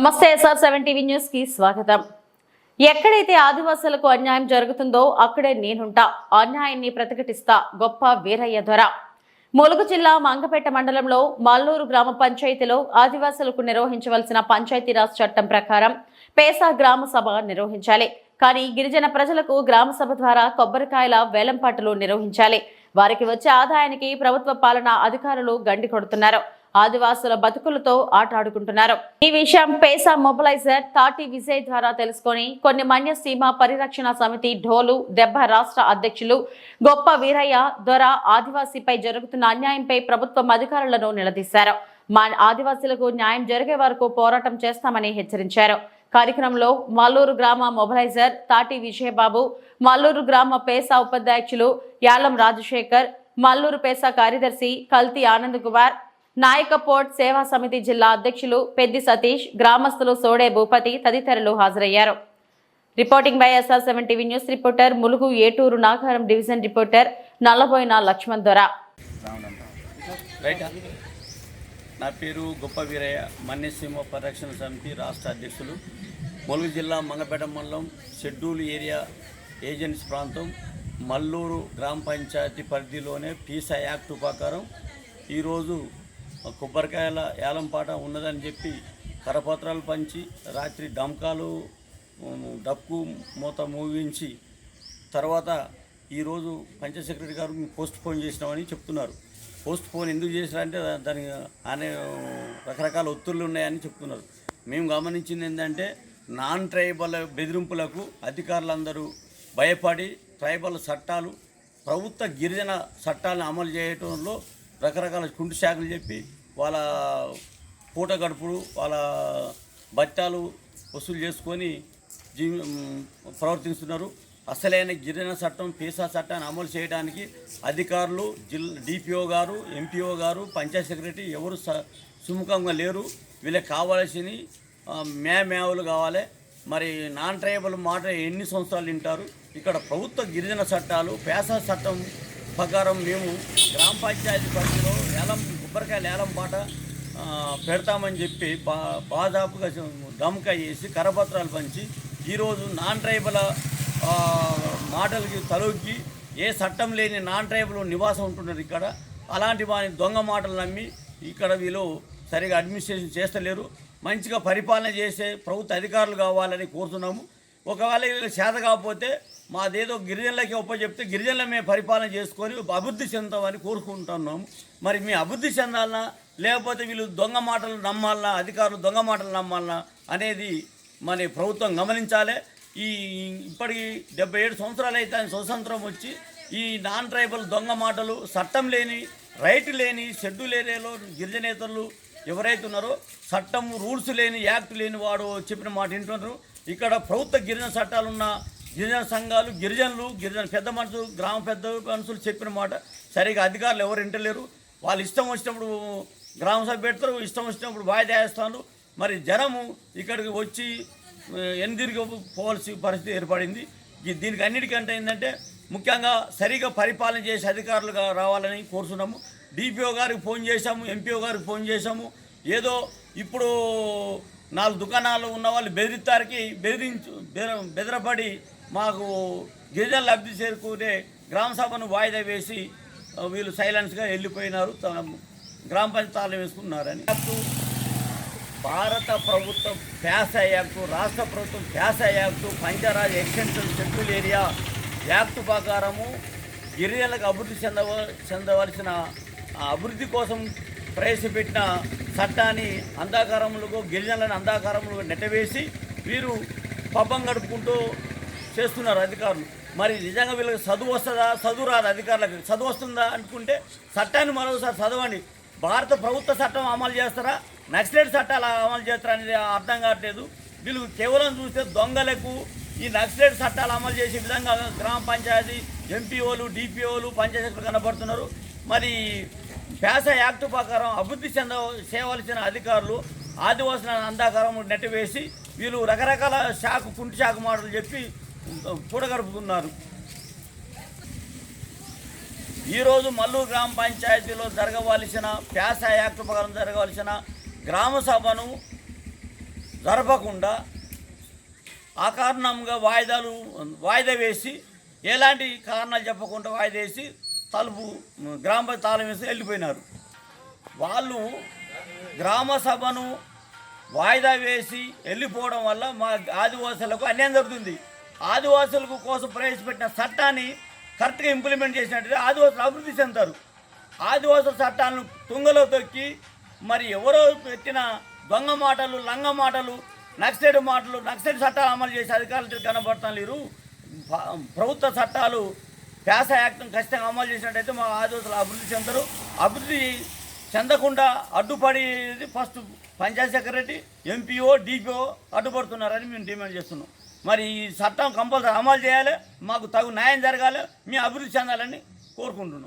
నమస్తే SR seven TV న్యూస్కి స్వాగతం. ఎక్కడైతే ఆదివాసులకు అన్యాయం జరుగుతుందో అక్కడే నేనుంటా. అన్యాయాన్ని ప్రతిఘటిస్తా గొప్ప వీరయ్య ధర ములుగు జిల్లా మంగపేట మండలంలో మల్లూరు గ్రామ పంచాయతీలో ఆదివాసులకు నిర్వహించవలసిన పంచాయతీరాజ్ చట్టం ప్రకారం పేసా గ్రామ సభ నిర్వహించాలి. కానీ గిరిజన ప్రజలకు గ్రామ సభ ద్వారా కొబ్బరికాయల వేలంపాటలు నిర్వహించాలి. వారికి వచ్చే ఆదాయానికి ప్రభుత్వ పాలన అధికారులు గండి కొడుతున్నారు. ఆదివాసుల బతుకులతో ఆట ఆడుకుంటున్నారు ఈ విషయం పేసా మొబలైజర్ తాటి విజయ్ ద్వారా తెలుసుకొని కొన్ని మన్య సీమ పరిరక్షణ సమితి ఢోలు దెబ్బ రాష్ట్ర అధ్యక్షులు గొప్ప వీరయ్య దొర ఆదివాసీపై జరుగుతున్న అన్యాయంపై ప్రభుత్వం అధికారులను నిలదీశారు. మా ఆదివాసీలకు న్యాయం జరిగే వరకు పోరాటం చేస్తామని హెచ్చరించారు. కార్యక్రమంలో మల్లూరు గ్రామ మొబలైజర్ తాటి విజయబాబు మల్లూరు గ్రామ పేసా ఉపాధ్యక్షులు యాలం రాజశేఖర్ మల్లూరు పేసా కార్యదర్శి కల్తీ ఆనంద్ కుమార్ నాయకపోర్ట్ సేవా సమితి జిల్లా అధ్యక్షులు పెద్ది సతీష్ గ్రామస్తులు సోడే భూపతి తదితరులు హాజరయ్యారు. Reporting by SR seven TV news reporter Mulugu Eturunagaram division reporter Nallaboina Laxman Dora. నా పేరు గొప్ప వీరయ్య మన్యసీమ పరిరక్షణ సమితి రాష్ట్ర అధ్యక్షులు. ములుగు జిల్లా మంగపేట మండలం షెడ్యూల్ ఏరియా ఏజెన్సీ ప్రాంతం మల్లూరు గ్రామ పంచాయతీ పరిధిలోనే పీసా యాక్ట్ ప్రకారం ఈరోజు కొబ్బరికాయల ఏలంపాట ఉన్నదని చెప్పి కరపత్రాలు పంచి రాత్రి డంకాలు డప్పు మూత మూగించి తర్వాత ఈరోజు పంచ సెక్రటరీ గారు మేము పోస్ట్ పోన్ చేసినామని చెప్తున్నారు. పోస్ట్ పోన్ ఎందుకు చేసినారంటే దానికి అనే రకరకాల ఒత్తిళ్ళు ఉన్నాయని చెప్తున్నారు. మేము గమనించింది ఏంటంటే నాన్ ట్రైబల్ బెదిరింపులకు అధికారులందరూ భయపడి ట్రైబల్ చట్టాలు ప్రభుత్వ గిరిజన చట్టాలను అమలు చేయటంలో రకరకాల కుంటు శాఖలు చెప్పి వాళ్ళ పూట గడుపుడు వాళ్ళ బట్టాలు వసూలు చేసుకొని జీవి ప్రవర్తిస్తున్నారు. అసలైన గిరిజన చట్టం పీసా చట్టాన్ని అమలు చేయడానికి అధికారులు జిల్ డిపిఓ గారు ఎంపీఓ గారు పంచాయత్ సెక్రటరీ ఎవరు స- సుముఖంగా లేరు. వీళ్ళకి కావాల్సిన మేమేవలు కావాలి. మరి నాన్ ట్రైబల్ మాట ఎన్ని సంవత్సరాలు వింటారు? ఇక్కడ ప్రభుత్వ గిరిజన చట్టాలు పేసా చట్టం ప్రకారం మేము గ్రామ పంచాయతీ పరిధిలో ఏలం కొబ్బరికాయలు ఏలం పాట పెడతామని చెప్పి బా బాదాపుగా దమకాయ వేసి కరపత్రాలు పంచి ఈరోజు నాన్ ట్రైబల్ మాటలకి తలొగ్గి ఏ చట్టం లేని నాన్ ట్రైబల్ నివాసం ఉంటున్నారు ఇక్కడ. అలాంటి వాని దొంగ మాటలు నమ్మి ఇక్కడ వీళ్ళు సరిగా అడ్మినిస్ట్రేషన్ చేస్తలేరు. మంచిగా పరిపాలన చేసే ప్రభుత్వ అధికారులు కావాలని కోరుతున్నాము. ఒకవేళ వీళ్ళకి చేత కాకపోతే మాదేదో గిరిజనులకి ఒప్పచెప్తే గిరిజనుల మేము పరిపాలన చేసుకొని అభివృద్ధి చెందామని కోరుకుంటున్నాము. మరి మీ అభివృద్ధి చెందాలన్నా లేకపోతే వీళ్ళు దొంగ మాటలు నమ్మాలన్నా అధికారులు దొంగ మాటలు నమ్మాలన్నా అనేది మన ప్రభుత్వం గమనించాలి. ఈ ఇప్పటికి డెబ్బై ఏడు సంవత్సరాలు అయితే ఆయన స్వతంత్రం వచ్చి ఈ నాన్ ట్రైబల్ దొంగ మాటలు చట్టం లేని రైట్ లేని షెడ్యూల్ ఏరియాలో గిరిజనేతలు ఎవరైతే ఉన్నారో చట్టం రూల్స్ లేని యాక్ట్ లేని వాడు చెప్పిన మాట వింటున్నారు. ఇక్కడ ప్రభుత్వ గిరిజన చట్టాలున్న గిరిజన సంఘాలు గిరిజనులు గిరిజన పెద్ద మనుషులు గ్రామ పెద్ద మనుషులు చెప్పిన మాట సరిగా అధికారులు ఎవరు వింటలేరు. వాళ్ళు ఇష్టం వచ్చినప్పుడు గ్రామ సభ పెడతారు ఇష్టం వచ్చినప్పుడు వాయిదా వేస్తాను. మరి జనము ఇక్కడికి వచ్చి ఎన్నిదిరిగి పోవాల్సిన పరిస్థితి ఏర్పడింది. దీనికి అన్నిటికంటే ఏంటంటే ముఖ్యంగా సరిగా పరిపాలన చేసే అధికారులుగా రావాలని కోరుతున్నాము. డిపిఓ గారికి ఫోన్ చేశాము ఎంపీఓ గారికి ఫోన్ చేశాము. ఏదో ఇప్పుడు నాలుగు దుకాణాలు ఉన్న వాళ్ళు బెదిరితారికి బెదిరించు బెద- బెదరపడి మాకు గిరిజన లబ్ధి చేరుకునే గ్రామ సభను వాయిదా వేసి వీళ్ళు సైలెన్స్గా వెళ్ళిపోయినారు. తమ గ్రామ పంచాయతీ తాళం వేసుకున్నారని. భారత ప్రభుత్వం ప్యాస యాక్ట్ రాష్ట్ర ప్రభుత్వం PESA act Panchraj extension schedule area act ప్రకారము గిరిజనులకు అభివృద్ధి చెందవ చెందవలసిన అభివృద్ధి కోసం ప్రవేశపెట్టిన చట్టాన్ని అంధాకారములకు గిరిజనులను అంధాకారములకు నెట్టవేసి వీరు పబ్బం గడుపుకుంటూ చేస్తున్నారు అధికారులు. మరి నిజంగా వీళ్ళకి చదువు వస్తుందా చదువు రాదు అధికారులకు? చదువు వస్తుందా అనుకుంటే చట్టాన్ని మరోసారి చదవండి. భారత ప్రభుత్వ చట్టం అమలు చేస్తారా? నక్సలైట్ చట్టాలు అమలు చేస్తారా అనేది అర్థం కావట్లేదు. వీళ్ళు కేవలం చూస్తే దొంగలకు ఈ నక్సలైట్ చట్టాలు అమలు చేసే విధంగా గ్రామ పంచాయతీ ఎంపీఓలు డిపిఓలు పంచాయతీలు కనబడుతున్నారు. మరి పేస యాక్ట్ ప్రకారం అభివృద్ధి చెంద చేయవలసిన అధికారులు ఆదివాసుల అందాకారం నెట్టివేసి వీళ్ళు రకరకాల శాఖ కుంటి శాఖ మాటలు చెప్పి కూడగడుపుతున్నారు. ఈరోజు మల్లూరు గ్రామ పంచాయతీలో జరగవలసిన ప్యాస యాక్ట్ ప్రకారం జరగవలసిన గ్రామ సభను జరపకుండా ఆ కారణంగా వాయిదాలు వాయిదా వేసి ఎలాంటి కారణాలు చెప్పకుండా వాయిదా వేసి తలుపు గ్రామ తాళం వేసి వెళ్ళిపోయినారు. వాళ్ళు గ్రామ సభను వాయిదా వేసి వెళ్ళిపోవడం వల్ల మా ఆదివాసులకు అన్యాయం జరుగుతుంది. ఆదివాసులకు కోసం ప్రవేశపెట్టిన చట్టాన్ని కరెక్ట్గా ఇంప్లిమెంట్ చేసినట్టు ఆదివాసులు అభివృద్ధి చెందుతారు. ఆదివాసుల చట్టాలను తుంగలో తొక్కి మరి ఎవరో పెట్టిన దొంగ మాటలు లంగ మాటలు నక్సైడ్ మాటలు నక్సైడ్ చట్టాలు అమలు చేసే అధికారులు కనబడతాం లేరు ప్రభుత్వ చట్టాలు శాస యాక్ట్ ఖచ్చితంగా అమలు చేసినట్టయితే మా ఆదివాసులు అభివృద్ధి చెందరు. అభివృద్ధి చెందకుండా అడ్డుపడేది first panchayat secretary MPO DPO అడ్డుపడుతున్నారని మేము డిమాండ్ చేస్తున్నాం. మరి ఈ చట్టం కంపల్సరీ అమలు చేయాలి మాకు తగు న్యాయం జరగాలి మేము అభివృద్ధి చెందాలని కోరుకుంటున్నాం.